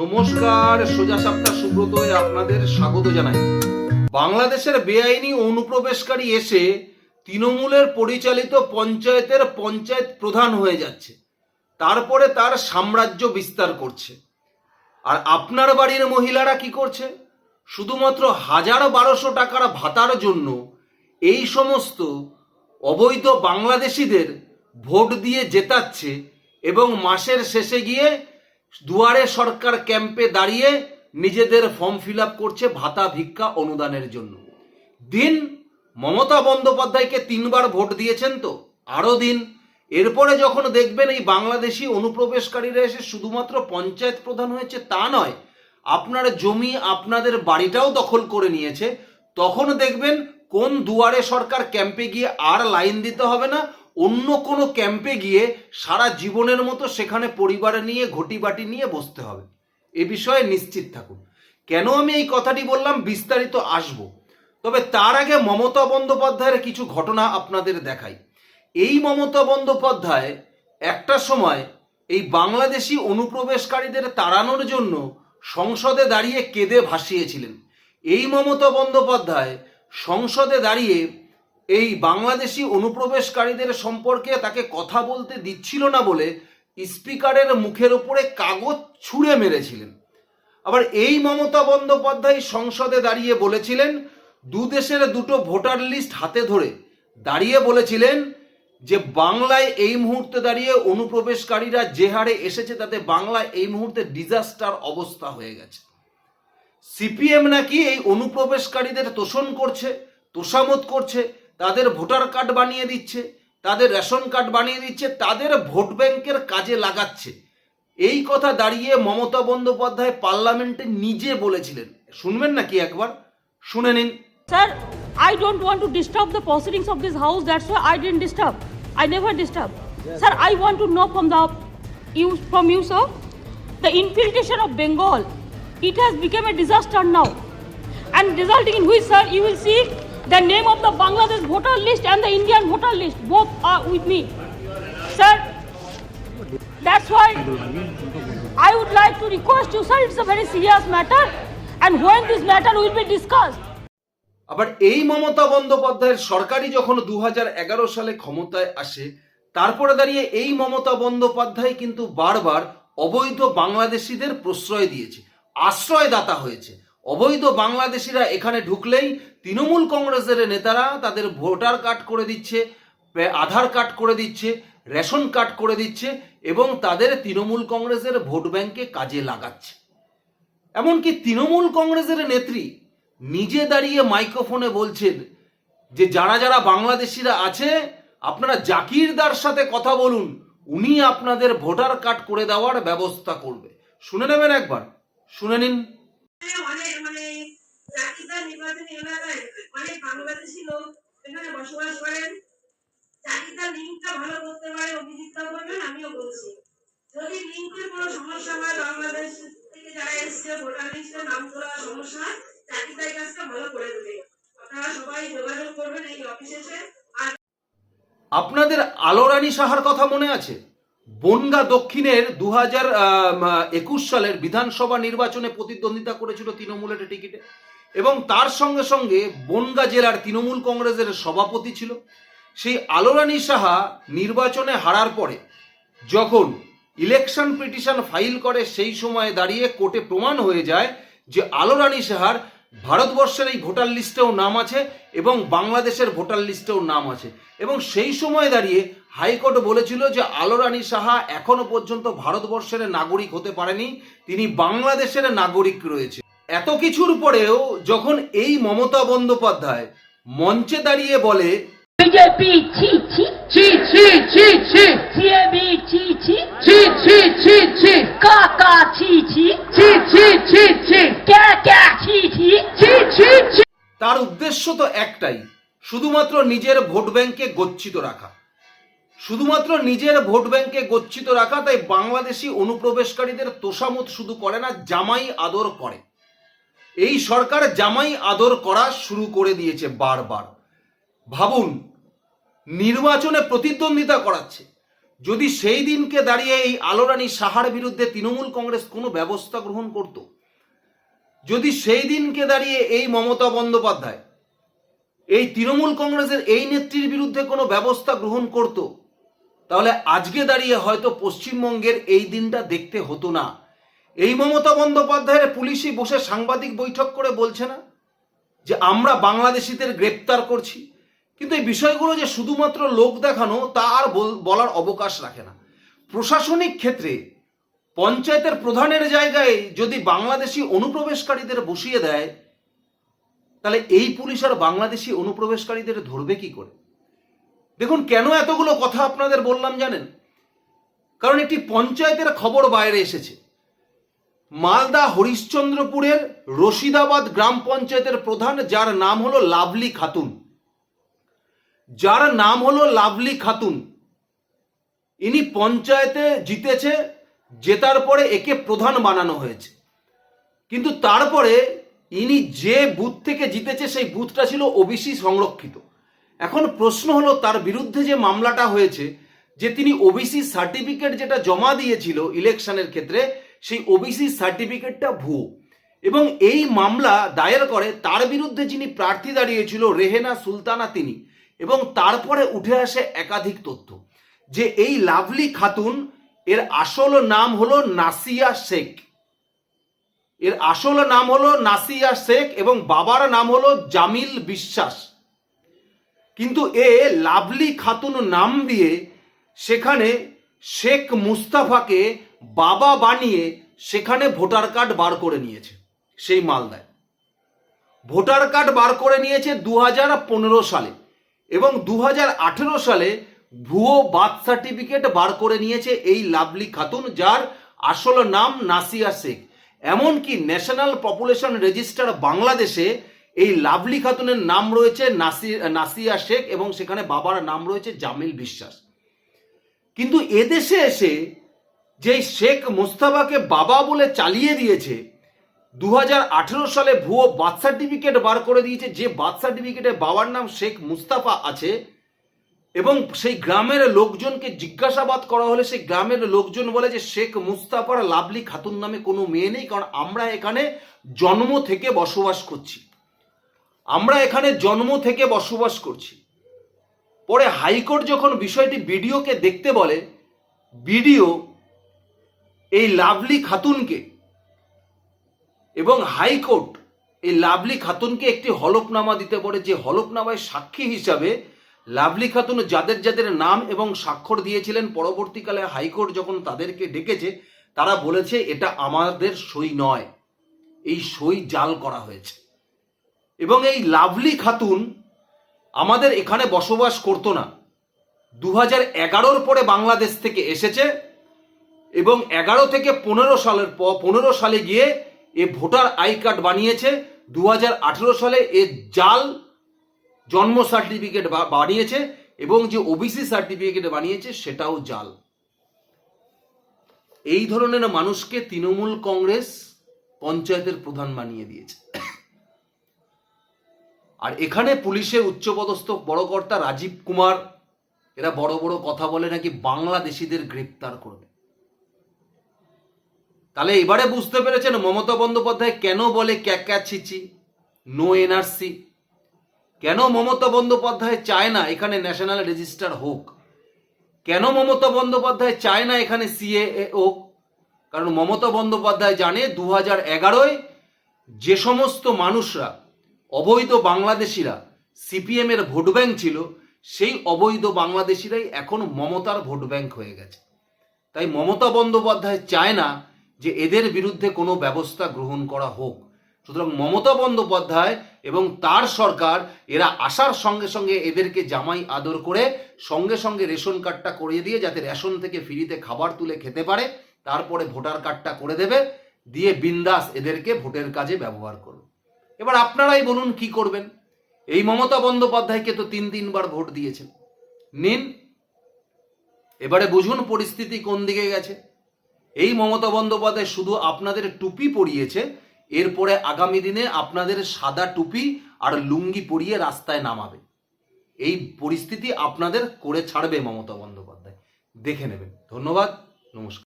নমস্কার, সোজা সাপ্তা সুব্রত আপনাদের স্বাগত জানাই। বাংলাদেশের বেআইনি অনুপ্রবেশকারী এসে তৃণমূলের পরিচালিত পঞ্চায়েতের পঞ্চায়েত প্রধান হয়ে যাচ্ছে। তারপরে তার সাম্রাজ্য বিস্তার করছে। আর আপনার বাড়ির মহিলারা কি করছে? শুধুমাত্র হাজার বারোশো টাকার ভাতার জন্য এই সমস্ত অবৈধ বাংলাদেশিদের ভোট দিয়ে জেতাচ্ছে এবং মাসের শেষে গিয়ে দুয়ারে সরকার ক্যাম্পে দাঁড়িয়ে নিজেদের ফর্ম ফিল করছে ভাতা ভিক্ষা অনুদানের জন্য। দিন মমতা বন্দ্যোপাধ্যায়কে তিনবার ভোট দিয়েছেন তো? আরও দিন। এরপরে যখন দেখবেন এই বাংলাদেশি অনুপ্রবেশকারীরা এসে শুধুমাত্র পঞ্চায়েত প্রধান হয়েছে তা নয়, আপনার জমি, আপনাদের বাড়িটাও দখল করে নিয়েছে, তখন দেখবেন কোন দুয়ারে সরকার ক্যাম্পে গিয়ে আর লাইন দিতে হবে না অন্য কোনো ক্যাম্পে গিয়ে সারা জীবনের মতো সেখানে পরিবার নিয়ে ঘটি বাটি নিয়ে বসতে হবে। এ বিষয়ে নিশ্চিত থাকুন। কেন আমি এই কথাটি বললাম? বিস্তারিত আসব। তবে তার আগে মমতা বন্দ্যোপাধ্যায়ের কিছু ঘটনা আপনাদের দেখাই। এই মমতা বন্দ্যোপাধ্যায় একটা সময় এই বাংলাদেশি অনুপ্রবেশকারীদের তাড়ানোর জন্য সংসদে দাঁড়িয়ে কেঁদে ভাসিয়েছিলেন। এই মমতা বন্দ্যোপাধ্যায় সংসদে দাঁড়িয়ে এই বাংলাদেশি অনুপ্রবেশকারীদের সম্পর্কে তাকে কথা বলতে দিচ্ছিল না বলে স্পিকারের মুখের উপরে কাগজ ছুঁড়ে মেরেছিলেন। আবার এই মমতা বন্দ্যোপাধ্যায় সংসদে দাঁড়িয়ে বলেছিলেন, দু দেশের দুটো ভোটার লিস্ট হাতে ধরে। দাঁড়িয়ে বলেছিলেন যে, বাংলায় এই মুহূর্তে দাঁড়িয়ে অনুপ্রবেশকারীরা যে হারে এসেছে তাতে বাংলায় এই মুহূর্তে ডিজাস্টার অবস্থা হয়ে গেছে। সিপিএম নাকি এই অনুপ্রবেশকারীদের তোষণ করছে তোষামত করছে তাদের ভোটার কার্ড বানিয়ে দিচ্ছে তাদের রেশন কার্ড বানিয়ে দিচ্ছে তাদের ভোট ব্যাংকের কাজে লাগাচ্ছে। এই কথা দাঁড়িয়ে মমতা বন্দ্যোপাধ্যায় পার্লামেন্টে নিজে বলেছিলেন। শুনবেন নাকি একবার? শুনে নিন। Sir I don't want to disturb the proceedings of this house that's why I didn't disturb I never disturb sir I want to know from the you from you sir the infiltration of Bengal it has become a disaster now and resulting in which sir you will see the name of the Bangladesh voter list and the Indian voter list both are with me, sir. That's why I would like to request you, sir. It's a very serious matter, and when this matter will be discussed. আবার এই মমতা বন্দ্যোপাধ্যায়ের সরকারই যখন দু হাজার এগারো সালে ক্ষমতায় আসে তারপরে দাঁড়িয়ে এই মমতা বন্দ্যোপাধ্যায় কিন্তু বারবার অবৈধ বাংলাদেশিদের প্রশ্রয় দিয়েছে আশ্রয়দাতা হয়েছে অবৈধ বাংলাদেশিরা এখানে ঢুকলেই তৃণমূল কংগ্রেসের নেতারা তাদের ভোটার কার্ড করে দিচ্ছে আধার কার্ড করে দিচ্ছে, রেশন কার্ড করে দিচ্ছে এবং তাদের তৃণমূল কংগ্রেসের ভোট ব্যাংকে কাজে লাগাচ্ছে। এমনকি তৃণমূল কংগ্রেসের নেত্রী নিজে দাঁড়িয়ে মাইক্রোফোনে বলছেন যে, যারা যারা বাংলাদেশিরা আছে, আপনারা জাকিরদার সাথে কথা বলুন। উনি আপনাদের ভোটার কার্ড করে দেওয়ার ব্যবস্থা করবে। শুনে নেবেন একবার। শুনে নিন। চাকরিদার নির্বাচনী এলাকায় অনেক বাংলাদেশি লোক এখানে বসবাস করেন। চাকরিদার লিঙ্কটা ভালো করতে পারে অভিজিৎটাও করবেন আমিও বলছি। যদি লিঙ্কের কোনো সমস্যা হয়, বাংলাদেশ থেকে যারা এসছে, ভোটার লিস্টে নাম তোলা সমস্যা হয় চাকরিদার কাজটা ভালো করে দেবে। আপনারা সবাই যোগাযোগ করবেন এই অফিসে আপনাদের আলোরানী সাহার কথা মনে আছে? বনগা দক্ষিণের দু হাজার একুশ সালের বিধানসভা নির্বাচনে প্রতিদ্বন্দ্বিতা করেছিল তৃণমূলের টিকিটে। এবং তার সঙ্গে সঙ্গে বনগা জেলার তৃণমূল কংগ্রেসের সভাপতি ছিল। সেই আলোরানী সাহা নির্বাচনে হারার পরে যখন ইলেকশন পিটিশন ফাইল করে, সেই সময়ে দাঁড়িয়ে কোর্টে প্রমাণ হয়ে যায় যে আলো রানী সাহার ভারতবর্ষের এই ভোটার লিস্টেও নাম আছে এবং বাংলাদেশের ভোটার লিস্টেও নাম আছে। এবং সেই সময় দাঁড়িয়ে হাইকোর্ট বলেছিল যে আলো রানী সাহা এখনও পর্যন্ত ভারতবর্ষের নাগরিক হতে পারেনি তিনি বাংলাদেশের নাগরিক রয়েছে এত কিছুর পরেও যখন এই মমতা বন্দ্যোপাধ্যায় মঞ্চে দাঁড়িয়ে বলে বিজেপি ছি ছি ছি ছি ছি ছি সিএবি ছি ছি ছি ছি ছি ছি কাকা ছি ছি ছি ছি ছি ছি ক্যা ক্যা ছি ছি ছি ছি ছি তার উদ্দেশ্য তো একটাই শুধুমাত্র নিজের ভোট ব্যাংকে গচ্ছিত রাখা শুধুমাত্র নিজের ভোট ব্যাংকে গচ্ছিত রাখা, তাই বাংলাদেশি অনুপ্রবেশকারীদের তোষামত শুধু করে না, জামাই আদর করে। এই সরকার জামাই আদর করা শুরু করে দিয়েছে বারবার। ভাবুন, নির্বাচনে প্রতিদ্বন্দ্বিতা করাচ্ছে। যদি সেই দিনকে দাঁড়িয়ে এই আলোরানী সাহার বিরুদ্ধে তৃণমূল কংগ্রেস কোনো ব্যবস্থা গ্রহণ করত? যদি সেই দিনকে দাঁড়িয়ে এই মমতা বন্দ্যোপাধ্যায় এই তৃণমূল কংগ্রেসের এই নেত্রীর বিরুদ্ধে কোনো ব্যবস্থা গ্রহণ করত? তাহলে আজকে দাঁড়িয়ে হয়তো পশ্চিমবঙ্গের এই দিনটা দেখতে হতো না। এই মমতা বন্দ্যোপাধ্যায়ের পুলিশই বসে সাংবাদিক বৈঠক করে বলছে না যে আমরা বাংলাদেশিদের গ্রেপ্তার করছি। কিন্তু এই বিষয়গুলো যে শুধুমাত্র লোক দেখানো, তা আর বলার অবকাশ রাখে না। প্রশাসনিক ক্ষেত্রে পঞ্চায়েতের প্রধানের জায়গায় যদি বাংলাদেশি অনুপ্রবেশকারীদের বসিয়ে দেয়, তাহলে এই পুলিশ আর বাংলাদেশি অনুপ্রবেশকারীদের ধরবে কি করে? দেখুন, কেন এতগুলো কথা আপনাদের বললাম জানেন? কারণ একটি পঞ্চায়েতের খবর বাইরে এসেছে। মালদা হরিশ্চন্দ্রপুরের রশিদাবাদ গ্রাম পঞ্চায়েতের প্রধান, যার নাম হলো লাভলি খাতুন। যার নাম হলো লাভলি খাতুন। ইনি পঞ্চায়েতে জিতেছে, জেতার পরে একে প্রধান বানানো হয়েছে। কিন্তু তারপরে ইনি যে বুথ থেকে জিতেছে, সেই বুথটা ছিল ওবিসি সংরক্ষিত। এখন প্রশ্ন হলো, তার বিরুদ্ধে যে মামলাটা হয়েছে, যে তিনি ওবিসি সার্টিফিকেট যেটা জমা দিয়েছিল ইলেকশনের ক্ষেত্রে, সেই ওবিসি সার্টিফিকেটটা ভুয়ো। এবং এই মামলা দায়ের করে, তার বিরুদ্ধে যিনি প্রার্থী দাঁড়িয়েছিল, রেহেনা সুলতানা তিনি। এবং তারপরে উঠে আসে একাধিক তথ্য। যে এই লাভলি খাতুন, এর আসল নাম হলো নাসিয়া শেখ। এর আসল নাম হলো নাসিয়া শেখ এবং বাবার নাম হলো জামিল বিশ্বাস। কিন্তু এ লাভলি খাতুন নাম দিয়ে সেখানে শেখ মুস্তাফাকে বাবা বানিয়ে সেখানে ভোটার কার্ড বার করে নিয়েছে, সেই মালদায়। ভোটার কার্ড বার করে নিয়েছে দু হাজার পনেরো সালে এবং দু হাজার আঠেরো সালে ভুয়ো বার্থ সার্টিফিকেট বার করে নিয়েছে এই লাভলি খাতুন, যার আসল নাম নাসিয়া শেখ। এমনকি ন্যাশনাল পপুলেশন রেজিস্টার বাংলাদেশে এই লাভলি খাতুনের নাম রয়েছে নাসি, নাসিয়া শেখ এবং সেখানে বাবার নাম রয়েছে জামিল বিশ্বাস। কিন্তু এদেশে এসে যে শেখ মুস্তাফাকে বাবা বলে চালিয়ে দিয়েছে দু হাজার আঠেরো সালে ভুয়ো বার্থ সার্টিফিকেট বার করে দিয়েছে, যে বার্থ সার্টিফিকেটে বাবার নাম শেখ মুস্তাফা আছে এবং সেই গ্রামের লোকজনকে জিজ্ঞাসাবাদ করা হলে সেই গ্রামের লোকজন বলে যে শেখ মুস্তাফার লাভলি খাতুন নামে কোনো মেয়ে নেই, কারণ আমরা এখানে জন্ম থেকে বসবাস করছি। আমরা এখানে জন্ম থেকে বসবাস করছি। পরে হাইকোর্ট যখন বিষয়টি বিডিওকে দেখতে বলে, বিডিও এই লাভলি খাতুনকে এবং হাইকোর্ট এই লাভলি খাতুনকে একটি হলফনামা দিতে পারে যে হলফনামায় সাক্ষী হিসাবে লাভলি খাতুন যাদের যাদের নাম এবং স্বাক্ষর দিয়েছিলেন, পরবর্তীকালে হাইকোর্ট যখন তাদেরকে ডেকেছে, তারা বলেছে, এটা আমাদের সই নয়। এই সই জাল করা হয়েছে। এবং এই লাভলি খাতুন আমাদের এখানে বসবাস করতো না। দু হাজার এগারোর পরে বাংলাদেশ থেকে এসেছে এবং এগারো থেকে পনেরো সালের পর পনেরো সালে গিয়ে এ ভোটার আই কার্ড বানিয়েছে। দু হাজার আঠেরো সালে এ জাল জন্ম সার্টিফিকেট বানিয়েছে এবং যে ওবিসি সার্টিফিকেট বানিয়েছে সেটাও জাল। এই ধরনের মানুষকে তৃণমূল কংগ্রেস পঞ্চায়েতের প্রধান বানিয়ে দিয়েছে। আর এখানে পুলিশের উচ্চপদস্থ বড় কর্তা রাজীব কুমার, এরা বড় বড় কথা বলে নাকি বাংলাদেশিদের গ্রেপ্তার করবে। তাহলে এবারে বুঝতে পেরেছেন মমতা বন্দ্যোপাধ্যায় কেন বলে ক্যাকা ছিচি নো এনআরসি কেন মমতা বন্দ্যোপাধ্যায় চায় না এখানে ন্যাশনাল রেজিস্টার হোক? কেন মমতা বন্দ্যোপাধ্যায় চায় না এখানে সিএ হোক? কারণ মমতা বন্দ্যোপাধ্যায় জানে দু হাজার এগারোয় যে সমস্ত মানুষরা অবৈধ বাংলাদেশিরা সিপিএম এর ভোট ব্যাংক ছিল, সেই অবৈধ বাংলাদেশিরাই এখন মমতার ভোট ব্যাংক হয়ে গেছে। তাই মমতা বন্দ্যোপাধ্যায় চায় না যে এদের বিরুদ্ধে কোনো ব্যবস্থা গ্রহণ করা হোক। সুতরাং মমতা বন্দ্যোপাধ্যায় এবং তার সরকার, এরা আসার সঙ্গে সঙ্গে এদেরকে জামাই আদর করে সঙ্গে সঙ্গে রেশন কার্ডটা করিয়ে দিয়ে যাতে রেশন থেকে ফ্রিতে খাবার তুলে খেতে পারে, তারপরে ভোটার কার্ডটা করে দেবে, দিয়ে বিন্দাস এদেরকে ভোটের কাজে ব্যবহার করবে এবার আপনারাই বলুন কি করবেন? এই মমতা বন্দ্যোপাধ্যায়কে তো তিন তিনবার ভোট দিয়েছেন। নিন। এবারে বুঝুন পরিস্থিতি কোন দিকে গেছে। এই মমতা বন্দ্যোপাধ্যায় শুধু আপনাদের টুপি পরিয়েছে, এরপরে আগামী দিনে আপনাদের সাদা টুপি আর লুঙ্গি পরিয়ে রাস্তায় নামাবে। এই পরিস্থিতি আপনাদের করে ছাড়বে মমতা বন্দ্যোপাধ্যায়। দেখে নেবেন। ধন্যবাদ, নমস্কার।